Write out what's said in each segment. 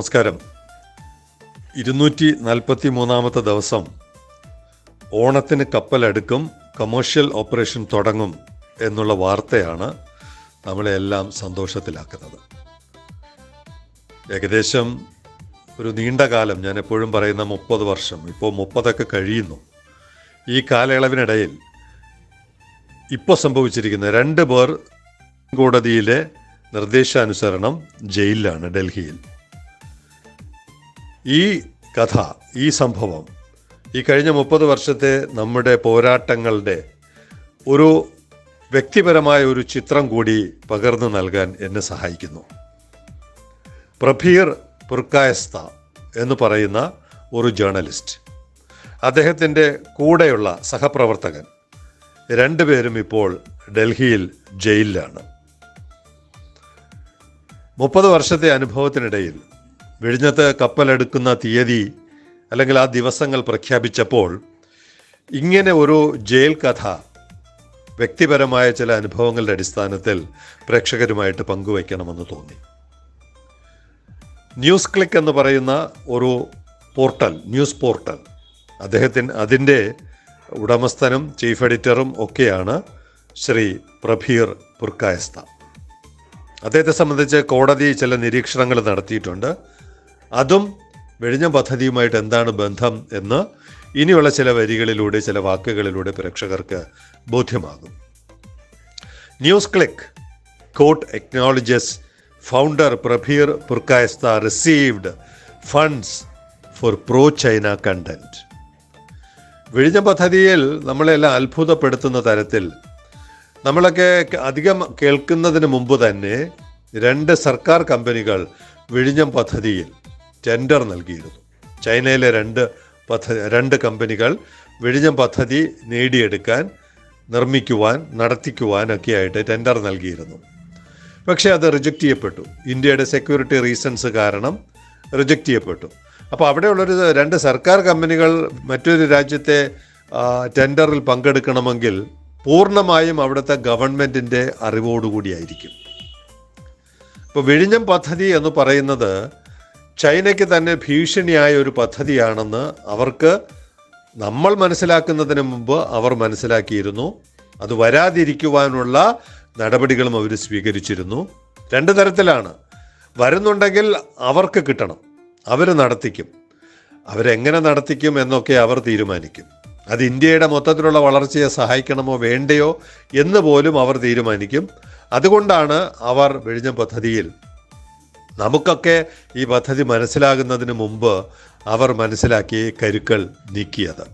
നമസ്കാരം. ഇരുന്നൂറ്റി നാൽപ്പത്തി മൂന്നാമത്തെ ദിവസം. ഓണത്തിന് കപ്പലടുക്കും കമേഴ്ഷ്യൽ ഓപ്പറേഷൻ തുടങ്ങും എന്നുള്ള വാർത്തയാണ് നമ്മളെ എല്ലാം സന്തോഷത്തിലാക്കുന്നത്. ഏകദേശം ഒരു നീണ്ട കാലം ഞാൻ എപ്പോഴും പറയുന്ന മുപ്പത് വർഷം ഇപ്പോൾ മുപ്പതൊക്കെ കഴിയുന്നു. ഈ കാലയളവിനിടയിൽ ഇപ്പോൾ സംഭവിച്ചിരിക്കുന്ന രണ്ട് പേർ കോടതിയിലെ നിർദ്ദേശാനുസരണം ജയിലിലാണ് ഡൽഹിയിൽ. ഈ കഥ ഈ സംഭവം ഈ കഴിഞ്ഞ മുപ്പത് വർഷത്തെ നമ്മുടെ പോരാട്ടങ്ങളുടെ ഒരു വ്യക്തിപരമായ ഒരു ചിത്രം കൂടി പകർന്നു നൽകാൻ എന്നെ സഹായിക്കുന്നു. പ്രഭീർ പുർക്കായസ്ത എന്ന് പറയുന്ന ഒരു ജേർണലിസ്റ്റ്. അദ്ദേഹത്തിന്റെ കൂടെയുള്ള സഹപ്രവർത്തകൻ. രണ്ടുപേരും ഇപ്പോൾ ഡൽഹിയിൽ ജയിലിലാണ്. മുപ്പത് വർഷത്തെ അനുഭവത്തിനിടയിൽ വിഴിഞ്ഞത്ത് കപ്പലെടുക്കുന്ന തീയതി അല്ലെങ്കിൽ ആ ദിവസങ്ങൾ പ്രഖ്യാപിച്ചപ്പോൾ ഇങ്ങനെ ഒരു ജയിൽ കഥ വ്യക്തിപരമായ ചില അനുഭവങ്ങളുടെ അടിസ്ഥാനത്തിൽ പ്രേക്ഷകരുമായിട്ട് പങ്കുവയ്ക്കണമെന്ന് തോന്നി. ന്യൂസ് ക്ലിക്ക് എന്ന് പറയുന്ന ഒരു പോർട്ടൽ ന്യൂസ് പോർട്ടൽ. അദ്ദേഹത്തിന് അതിന്റെ ഉടമസ്ഥനും ചീഫ് എഡിറ്ററും ഒക്കെയാണ് ശ്രീ പ്രഭീർ പുർക്കായസ്ത അദ്ദേഹത്തെ സംബന്ധിച്ച് കോടതി ചില നിരീക്ഷണങ്ങൾ നടത്തിയിട്ടുണ്ട്. അതും വെടിഞ്ഞ പദ്ധതിയുമായിട്ട് എന്താണ് ബന്ധം എന്ന് ഇനിയുള്ള ചില വരികളിലൂടെ ചില വാക്കുകളിലൂടെ പ്രേക്ഷകർക്ക് ബോധ്യമാകും. News click. Court acknowledges founder Prabir Purkayastha received funds for pro China content. വിഴിഞ്ഞ പദ്ധതിയിൽ നമ്മളെല്ലാം അത്ഭുതപ്പെടുത്തുന്ന തരത്തിൽ നമ്മളൊക്കെ അധികം കേൾക്കുന്നതിന് മുമ്പ് തന്നെ രണ്ട് സർക്കാർ കമ്പനികൾ വിഴിഞ്ഞം പദ്ധതിയിൽ ടെൻഡർ നൽകിയിരുന്നു. ചൈനയിലെ രണ്ട് പദ്ധതി രണ്ട് കമ്പനികൾ വിഴിഞ്ഞം പദ്ധതി നേടിയെടുക്കാൻ നിർമ്മിക്കുവാൻ നടത്തിക്കുവാനൊക്കെയായിട്ട് ടെൻഡർ നൽകിയിരുന്നു. പക്ഷേ അത് റിജക്റ്റ് ചെയ്യപ്പെട്ടു. ഇന്ത്യയുടെ സെക്യൂരിറ്റി റീസൺസ് കാരണം റിജക്റ്റ് ചെയ്യപ്പെട്ടു. അപ്പോൾ അവിടെയുള്ളൊരു രണ്ട് സർക്കാർ കമ്പനികൾ മറ്റൊരു രാജ്യത്തെ ടെൻഡറിൽ പങ്കെടുക്കണമെങ്കിൽ പൂർണമായും അവിടുത്തെ ഗവൺമെന്റിന്റെ അറിവോടുകൂടിയായിരിക്കും. ഇപ്പോൾ വിഴിഞ്ഞം പദ്ധതി എന്ന് പറയുന്നത് ചൈനയ്ക്ക് തന്നെ ഭീഷണിയായ ഒരു പദ്ധതിയാണെന്ന് അവർക്ക് നമ്മൾ മനസ്സിലാക്കുന്നതിന് മുമ്പ് അവർ മനസ്സിലാക്കിയിരുന്നു. അത് വരാതിരിക്കുവാനുള്ള നടപടികളും അവർ സ്വീകരിച്ചിരുന്നു. രണ്ട് തരത്തിലാണ്. വരുന്നുണ്ടെങ്കിൽ അവർക്ക് കിട്ടണം. അവർ നടത്തിക്കും. അവരെങ്ങനെ നടത്തിക്കും എന്നൊക്കെ അവർ തീരുമാനിക്കും. അത് ഇന്ത്യയുടെ മൊത്തത്തിലുള്ള വളർച്ചയെ സഹായിക്കണമോ വേണ്ടയോ എന്ന് പോലും അവർ തീരുമാനിക്കും. അതുകൊണ്ടാണ് അവർ വെഴിഞ്ഞ പദ്ധതിയിൽ നമുക്കൊക്കെ ഈ പദ്ധതി മനസ്സിലാകുന്നതിന് മുമ്പ് അവർ മനസ്സിലാക്കി കരുക്കൾ നീക്കിയത്.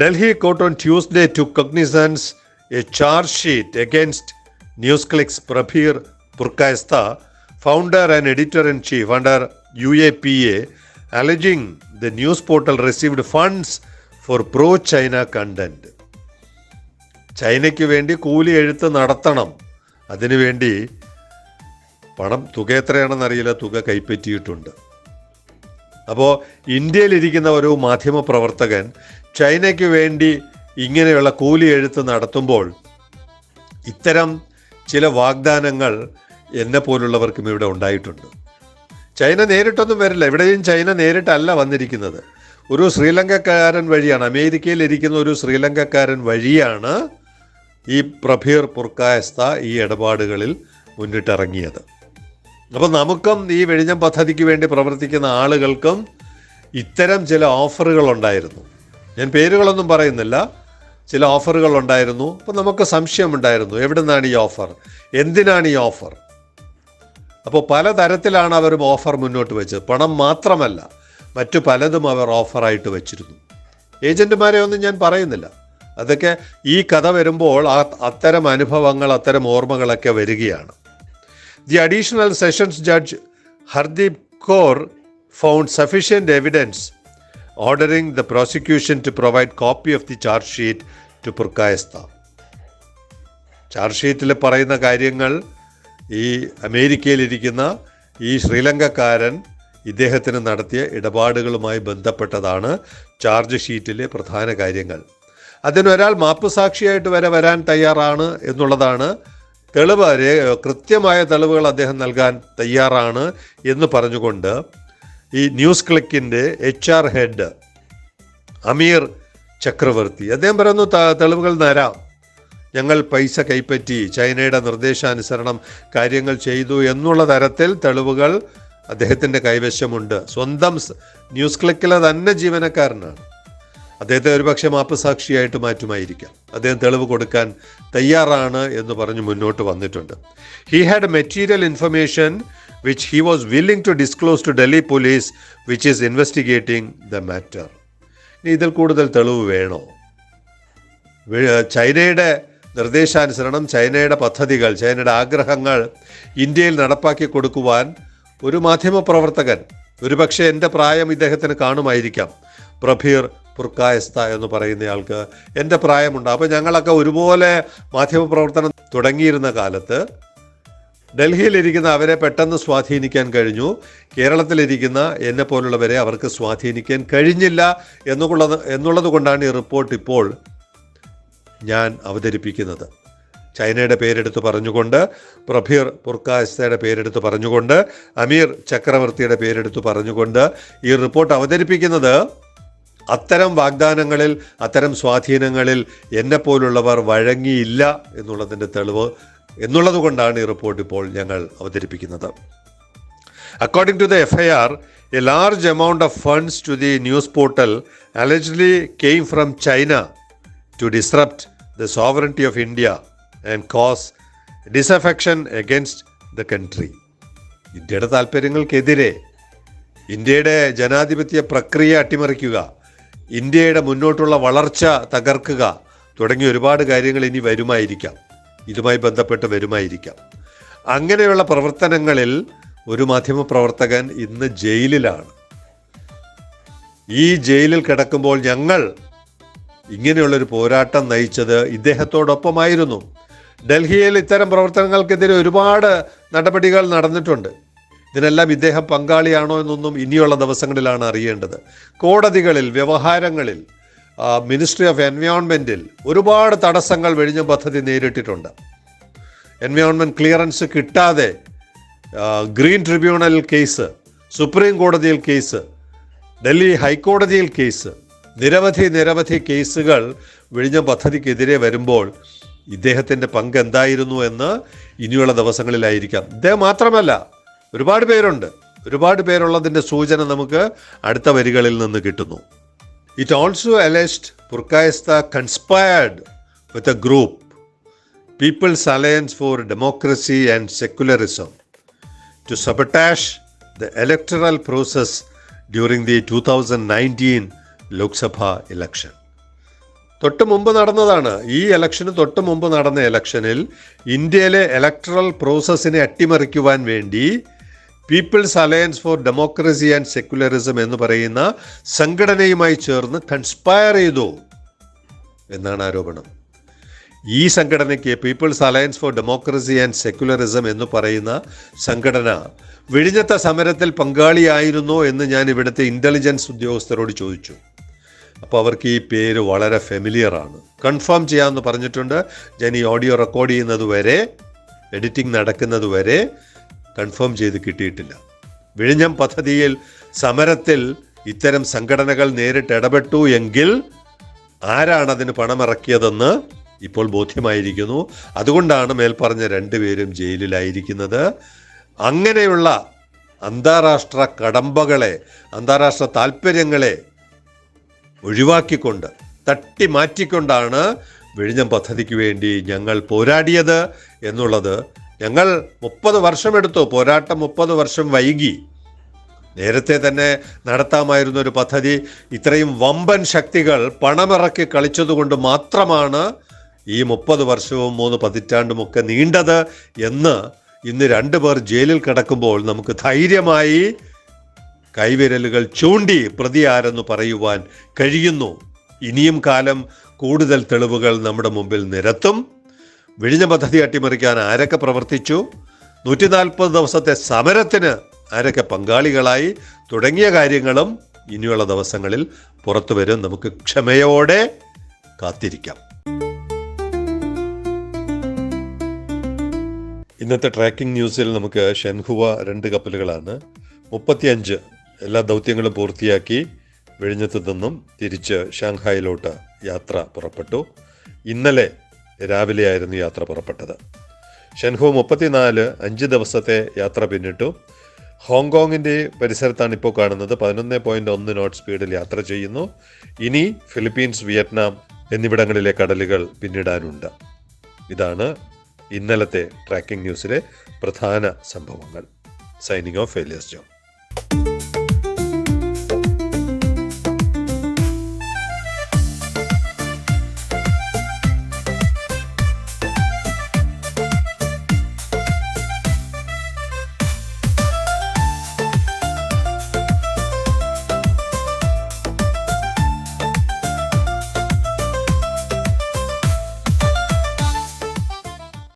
Delhi court on Tuesday to cognisance a charge sheet against news clicks Prabir Purkayastha founder and editor in chief under U A P A alleging the news portal received funds for pro China content. ചൈനയ്ക്ക് വേണ്ടി കൂലി എഴുത്ത് നടത്തണം. അതിനുവേണ്ടി പണം തുക എത്രയാണെന്ന് അറിയില്ല തുക കൈപ്പറ്റിയിട്ടുണ്ട്. അപ്പോൾ ഇന്ത്യയിലിരിക്കുന്ന ഒരു മാധ്യമ പ്രവർത്തകൻ ചൈനയ്ക്ക് വേണ്ടി ഇങ്ങനെയുള്ള കൂലി എഴുത്ത് നടത്തുമ്പോൾ ഇത്തരം ചില വാഗ്ദാനങ്ങൾ എന്നെ പോലുള്ളവർക്കും ഇവിടെ ഉണ്ടായിട്ടുണ്ട്. ചൈന നേരിട്ടൊന്നും വരില്ല. ഇവിടെയും ചൈന നേരിട്ടല്ല വന്നിരിക്കുന്നത്. ഒരു ശ്രീലങ്കക്കാരൻ വഴിയാണ് അമേരിക്കയിൽ ഇരിക്കുന്ന ഒരു ശ്രീലങ്കക്കാരൻ വഴിയാണ് ഈ പ്രഭീർ പുർക്കായസ്ത ഈ ഇടപാടുകളിൽ മുന്നിട്ടിറങ്ങിയത്. അപ്പോൾ നമുക്കും ഈ വെഴിഞ്ഞം പദ്ധതിക്ക് വേണ്ടി പ്രവർത്തിക്കുന്ന ആളുകൾക്കും ഇത്തരം ചില ഓഫറുകൾ ഉണ്ടായിരുന്നു. ഞാൻ പേരുകളൊന്നും പറയുന്നില്ല. ചില ഓഫറുകൾ ഉണ്ടായിരുന്നു. അപ്പോൾ നമുക്ക് സംശയമുണ്ടായിരുന്നു എവിടെ നിന്നാണ് ഈ ഓഫർ? എന്തിനാണ് ഈ ഓഫർ? അപ്പോൾ പലതരത്തിലാണ് അവർ ഓഫർ മുന്നോട്ട് വെച്ചത്. പണം മാത്രമല്ല മറ്റു പലതും അവർ ഓഫറായിട്ട് വെച്ചിരുന്നു. ഏജന്റുമാരെ ഒന്നും ഞാൻ പറയുന്നില്ല. അതൊക്കെ ഈ കഥ വരുമ്പോൾ അത്തരം അനുഭവങ്ങൾ അത്തരം ഓർമ്മകളൊക്കെ വരികയാണ്. The additional sessions judge Hardeep Kaur found sufficient evidence ordering the prosecution to provide copy of the charge sheet to Purkayastha. Charge ഷീറ്റിൽ പറയുന്ന കാര്യങ്ങൾ ഈ അമേരിക്കയിലിരിക്കുന്ന ഈ ശ്രീലങ്കക്കാരൻ ഇദ്ദേഹത്തിന് നടത്തിയ ഇടപാടുകളുമായി ബന്ധപ്പെട്ടതാണ് ചാർജ് ഷീറ്റിലെ പ്രധാന കാര്യങ്ങൾ അതിനൊരാൾ മാപ്പുസാക്ഷിയായിട്ട് വരെ വരാൻ തയ്യാറാണ് എന്നുള്ളതാണ് തെളിവ് കൃത്യമായ തെളിവുകൾ അദ്ദേഹം നൽകാൻ തയ്യാറാണ് എന്ന് പറഞ്ഞുകൊണ്ട് ഈ news ക്ലിക്കിന്റെ H R head Amir Chakravarty. അദ്ദേഹം പറയുന്നു "ത- തെളിവുകൾ തരാം. ഞങ്ങൾ പൈസ കൈപ്പറ്റി ചൈനയുടെ നിർദ്ദേശാനുസരണം കാര്യങ്ങൾ ചെയ്തു എന്നുള്ള തരത്തിൽ തെളിവുകൾ അദ്ദേഹത്തിന്റെ കൈവശമുണ്ട്. സ്വന്തം ന്യൂസ് ക്ലിക്കിലെ തന്നെ ജീവനക്കാരനാണ്. അദ്ദേഹത്തെ ഒരുപക്ഷെ മാപ്പ് സാക്ഷിയായിട്ട് മാറ്റുമായിരിക്കാം. അദ്ദേഹം തെളിവ് കൊടുക്കാൻ തയ്യാറാണ് എന്ന് പറഞ്ഞ് മുന്നോട്ട് വന്നിട്ടുണ്ട്. He had material information which he was willing to disclose to Delhi police which is investigating the matter ഇനി ഇതിൽ കൂടുതൽ തെളിവ് വേണോ? ചൈനയുടെ നിർദ്ദേശാനുസരണം ചൈനയുടെ പദ്ധതികൾ ചൈനയുടെ ആഗ്രഹങ്ങൾ ഇന്ത്യയിൽ നടപ്പാക്കി കൊടുക്കുവാൻ ഒരു മാധ്യമപ്രവർത്തകൻ ഒരുപക്ഷെ എന്റെ പ്രായം ഇദ്ദേഹത്തിന് കാണുമായിരിക്കാം. പ്രഭീർ പുർക്കായസ്ത എന്ന് പറയുന്നയാൾക്ക് എന്റെ പ്രായമുണ്ട്. അപ്പോൾ ഞങ്ങളൊക്കെ ഒരുപോലെ മാധ്യമപ്രവർത്തനം തുടങ്ങിയിരുന്ന കാലത്ത് ഡൽഹിയിലിരിക്കുന്ന അവരെ പെട്ടെന്ന് സ്വാധീനിക്കാൻ കഴിഞ്ഞു. കേരളത്തിലിരിക്കുന്ന എന്നെ പോലുള്ളവരെ അവർക്ക് സ്വാധീനിക്കാൻ കഴിഞ്ഞില്ല എന്നുള്ളത് എന്നുള്ളത് കൊണ്ടാണ് ഈ റിപ്പോർട്ട് ഇപ്പോൾ ഞാൻ അവതരിപ്പിക്കുന്നത്. ചൈനയുടെ പേരെടുത്ത് പറഞ്ഞുകൊണ്ട് പ്രഭീർ പുർക്കാസ്തയുടെ പേരെടുത്ത് പറഞ്ഞുകൊണ്ട് അമീർ ചക്രവർത്തിയുടെ പേരെടുത്ത് പറഞ്ഞുകൊണ്ട് ഈ റിപ്പോർട്ട് അവതരിപ്പിക്കുന്നത് അത്തരം വാഗ്ദാനങ്ങളിൽ അത്തരം സ്വാധീനങ്ങളിൽ എന്നെപ്പോലുള്ളവർ വഴങ്ങിയില്ല എന്നുള്ളതിന്റെ തെളിവ് എന്നുള്ളത് കൊണ്ടാണ് ഈ റിപ്പോർട്ട് ഇപ്പോൾ ഞങ്ങൾ അവതരിപ്പിക്കുന്നത് According to the FIR, a large amount of funds to the news portal allegedly came from China to disrupt the sovereignty of India and cause disaffection against the country. ഇന്ത്യയുടെ താല്പര്യങ്ങൾക്കെതിരെ ഇന്ത്യയുടെ ജനാധിപത്യ പ്രക്രിയ അട്ടിമറിക്കുക ഇന്ത്യയുടെ മുന്നോട്ടുള്ള വളർച്ച തകർക്കുക തുടങ്ങിയ ഒരുപാട് കാര്യങ്ങൾ ഇനി വരുമായിരിക്കാം. ഇതുമായി ബന്ധപ്പെട്ട് വരുമായിരിക്കാം. അങ്ങനെയുള്ള പ്രവർത്തനങ്ങളിൽ ഒരു മാധ്യമ പ്രവർത്തകൻ ഇന്ന് ജയിലിലാണ്. ഈ ജയിലിൽ കിടക്കുമ്പോൾ ഞങ്ങൾ ഇങ്ങനെയുള്ളൊരു പോരാട്ടം നയിച്ചത് ഇദ്ദേഹത്തോടൊപ്പമായിരുന്നു. ഡൽഹിയിൽ ഇത്തരം പ്രവർത്തനങ്ങൾക്കെതിരെ ഒരുപാട് നടപടികൾ നടന്നിട്ടുണ്ട്. ഇതിനെല്ലാം ഇദ്ദേഹം പങ്കാളിയാണോ എന്നൊന്നും ഇനിയുള്ള ദിവസങ്ങളിലാണ് അറിയേണ്ടത്. കോടതികളിൽ വ്യവഹാരങ്ങളിൽ മിനിസ്ട്രി ഓഫ് എൻവയോൺമെന്റിൽ ഒരുപാട് തടസ്സങ്ങൾ വെഴിഞ്ഞ പദ്ധതി നേരിട്ടിട്ടുണ്ട്. എൻവയോൺമെന്റ് ക്ലിയറൻസ് കിട്ടാതെ ഗ്രീൻ ട്രിബ്യൂണൽ കേസ് സുപ്രീം കോടതിയിൽ കേസ് ഡൽഹി ഹൈക്കോടതിയിൽ കേസ് നിരവധി നിരവധി കേസുകൾ വിഴിഞ്ഞ പദ്ധതിക്കെതിരെ വരുമ്പോൾ ഇദ്ദേഹത്തിന്റെ പങ്ക് എന്തായിരുന്നു എന്ന് ഇനിയുള്ള ദിവസങ്ങളിലായിരിക്കാം. ഇദ്ദേഹം മാത്രമല്ല ഒരുപാട് പേരുണ്ട്. ഒരുപാട് പേരുള്ളതിന്റെ സൂചന നമുക്ക് അടുത്ത വരികളിൽ നിന്ന് കിട്ടുന്നു. It also alleged Purkayastha conspired with a group People's Alliance for Democracy and Secularism to sabotage the electoral process during the two thousand nineteen Lok Sabha election തൊട്ട് മുമ്പ് നടന്നതാണ്. ഈ ഇലക്ഷന് തൊട്ട് മുമ്പ് നടന്ന ഇലക്ഷനിൽ ഇന്ത്യയിലെ ഇലക്ടറൽ പ്രോസസ്സിനെ അട്ടിമറിക്കുവാൻ വേണ്ടി People's Alliance for Democracy and Secularism എന്ന് പറയുന്ന സംഘടനയുമായി ചേർന്ന് കൺസ്പയർ ചെയ്തു എന്നാണ് ആരോപണം. ഈ സംഘടനയ്ക്ക് People's Alliance for Democracy and Secularism എന്ന് പറയുന്ന സംഘടന വിഴിഞ്ഞത്തെ സമരത്തിൽ പങ്കാളിയായിരുന്നോ എന്ന് ഞാൻ ഇവിടുത്തെ ഇന്റലിജൻസ് ഉദ്യോഗസ്ഥരോട് ചോദിച്ചു. അപ്പോൾ അവർക്ക് ഈ പേര് വളരെ ഫെമിലിയറാണ് കൺഫേം ചെയ്യാമെന്ന് പറഞ്ഞിട്ടുണ്ട്. ഞാൻ ഈ ഓഡിയോ റെക്കോർഡ് ചെയ്യുന്നത് വരെ എഡിറ്റിംഗ് നടക്കുന്നത് വരെ കൺഫേം ചെയ്ത് കിട്ടിയിട്ടില്ല. വിഴിഞ്ഞം പദ്ധതിയിൽ സമരത്തിൽ ഇത്തരം സംഘടനകൾ നേരിട്ട് ഇടപെട്ടു എങ്കിൽ ആരാണ് അതിന് പണമിറക്കിയതെന്ന് ഇപ്പോൾ ബോധ്യമായിരിക്കുന്നു. അതുകൊണ്ടാണ് മേൽപ്പറഞ്ഞ രണ്ടുപേരും ജയിലിലായിരിക്കുന്നത്. അങ്ങനെയുള്ള അന്താരാഷ്ട്ര കടമ്പകളെ അന്താരാഷ്ട്ര താല്പര്യങ്ങളെ ഒഴിവാക്കിക്കൊണ്ട് തട്ടി മാറ്റിക്കൊണ്ടാണ് വിഴിഞ്ഞം പദ്ധതിക്ക് വേണ്ടി ഞങ്ങൾ പോരാടിയത് എന്നുള്ളത് ഞങ്ങൾ മുപ്പത് വർഷമെടുത്തു പോരാട്ടം മുപ്പത് വർഷം വൈകി. നേരത്തെ തന്നെ നടത്താമായിരുന്ന ഒരു പദ്ധതി ഇത്രയും വമ്പൻ ശക്തികൾ പണമിറക്കി കളിച്ചതുകൊണ്ട് മാത്രമാണ് ഈ മുപ്പത് വർഷവും മൂന്ന് പതിറ്റാണ്ടുമൊക്കെ നീണ്ടത് എന്ന് ഇന്ന് രണ്ടു പേർ ജയിലിൽ കിടക്കുമ്പോൾ നമുക്ക് ധൈര്യമായി കൈവിരലുകൾ ചൂണ്ടി പ്രതി ആരെന്ന് പറയുവാൻ കഴിയുന്നു. ഇനിയും കാലം കൂടുതൽ തെളിവുകൾ നമ്മുടെ മുമ്പിൽ നിരത്തും. വിഴിഞ്ഞ പദ്ധതി അട്ടിമറിക്കാൻ ആരൊക്കെ പ്രവർത്തിച്ചു? നൂറ്റി നാൽപ്പത് ദിവസത്തെ സമരത്തിന് ആരൊക്കെ പങ്കാളികളായി? തുടങ്ങിയ കാര്യങ്ങളും ഇനിയുള്ള ദിവസങ്ങളിൽ പുറത്തു വരും. നമുക്ക് ക്ഷമയോടെ കാത്തിരിക്കാം. ഇന്നത്തെ ട്രാക്കിംഗ് ന്യൂസിൽ നമുക്ക് ഷെൻഹുവ രണ്ട് കപ്പലുകളാണ്. മുപ്പത്തിയഞ്ച് എല്ലാ ദൗത്യങ്ങളും പൂർത്തിയാക്കി വിഴിഞ്ഞത്ത് നിന്നും തിരിച്ച് ഷാങ്ഹായിലോട്ട് യാത്ര പുറപ്പെട്ടു. ഇന്നലെ രാവിലെയായിരുന്നു യാത്ര പുറപ്പെട്ടത്. ഷെൻഹു മുപ്പത്തിനാല് അഞ്ച് ദിവസത്തെ യാത്ര പിന്നിട്ടു. ഹോങ്കോങ്ങിന്റെ പരിസരത്താണ് ഇപ്പോൾ കാണുന്നത്. പതിനൊന്ന് പോയിന്റ് ഒന്ന് നോട്ട് സ്പീഡിൽ യാത്ര ചെയ്യുന്നു. ഇനി ഫിലിപ്പീൻസ് വിയറ്റ്നാം എന്നിവിടങ്ങളിലെ കടലുകൾ പിന്നിടാനുണ്ട്. ഇതാണ് ഇന്നലത്തെ ട്രാക്കിംഗ് ന്യൂസിലെ പ്രധാന സംഭവങ്ങൾ. സൈനിങ് ഓഫ് ഫെയിലിയേഴ്സ് ജോൺ.